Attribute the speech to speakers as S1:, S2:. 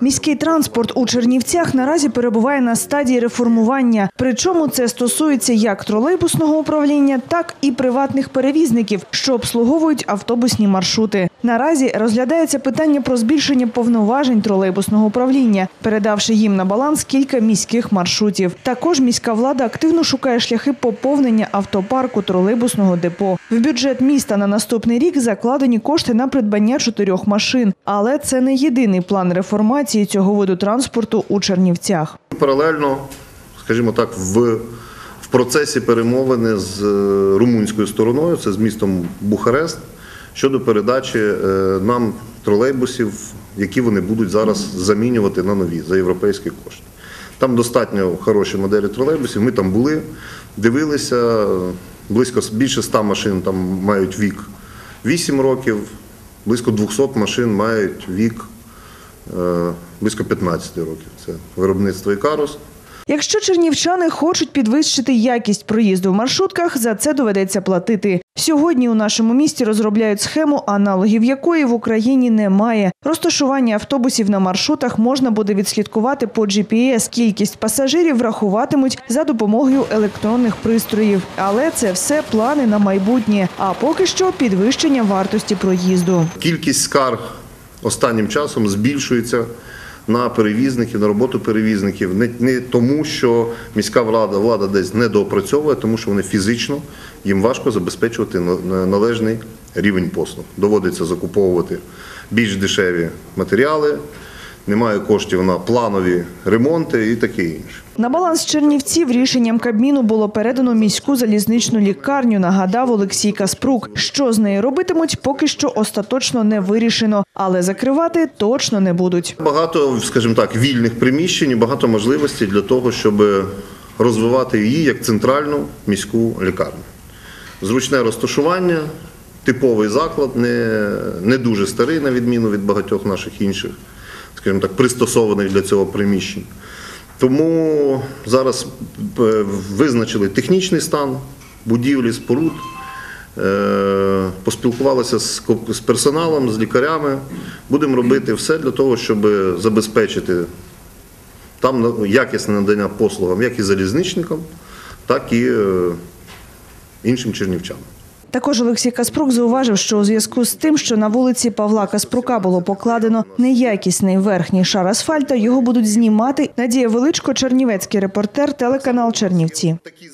S1: Міський транспорт у Чернівцях наразі перебуває на стадії реформування. Причому це стосується як тролейбусного управління, так і приватних перевізників, що обслуговують автобусні маршрути. Наразі розглядається питання про збільшення повноважень тролейбусного управління, передавши їм на баланс кілька міських маршрутів. Також міська влада активно шукає шляхи поповнення автопарку тролейбусного депо. В бюджет міста на наступний рік закладені кошти на придбання чотирьох машин, але це не єдиний план реформації цього виду транспорту у Чернівцях.
S2: Паралельно, скажімо так, в, в процесі перемовини з е, румунською стороною, це з містом Бухарест, щодо передачі е, нам тролейбусів, які вони будуть зараз замінювати на нові за європейські кошти. Там достатньо хороші моделі тролейбусів. Ми там були, дивилися. Близько більше 100 машин там мають вік 8 років, близько 200 машин мають вік е, близько 15 років. Це виробництво Ікарус.
S1: Якщо чернівчани хочуть підвищити якість проїзду в маршрутках, за це доведеться платити. Сьогодні у нашому місті розробляють схему, аналогів якої в Україні немає. Розташування автобусів на маршрутах можна буде відслідкувати по GPS. Кількість пасажирів врахуватимуть за допомогою електронних пристроїв. Але це все плани на майбутнє. А поки що підвищення вартості проїзду.
S2: Кількість скарг останнім часом збільшується на перевізників, на роботу перевізників. Не, не тому, що міська влада, влада десь недоопрацьовує, тому що вони фізично їм важко забезпечувати на- належний рівень послуг. Доводиться закуповувати більш дешеві матеріали, немає коштів на планові ремонти і таке інше.
S1: На баланс Чернівців рішенням Кабміну було передано міську залізничну лікарню, нагадав Олексій Каспрук. Що з нею робитимуть, поки що остаточно не вирішено, але закривати точно не будуть.
S2: Багато, скажімо так, вільних приміщень, і багато можливостей для того, щоб розвивати її як центральну міську лікарню. Зручне розташування, типовий заклад, не, не дуже старий, на відміну від багатьох наших інших, скажімо так, пристосованих для цього приміщень. Тому зараз е, визначили технічний стан будівлі, споруд. Е, Поспілкувалися з персоналом, з лікарями. Будемо робити все для того, щоб забезпечити там якісне надання послугам як і залізничникам, так і е, іншим чернівчанам.
S1: Також Олексій Каспрук зауважив, що у зв'язку з тим, що на вулиці Павла Каспрука було покладено неякісний верхній шар асфальта, його будуть знімати. Надія Величко, Чернівецький репортер, телеканал Чернівці.
S2: Такі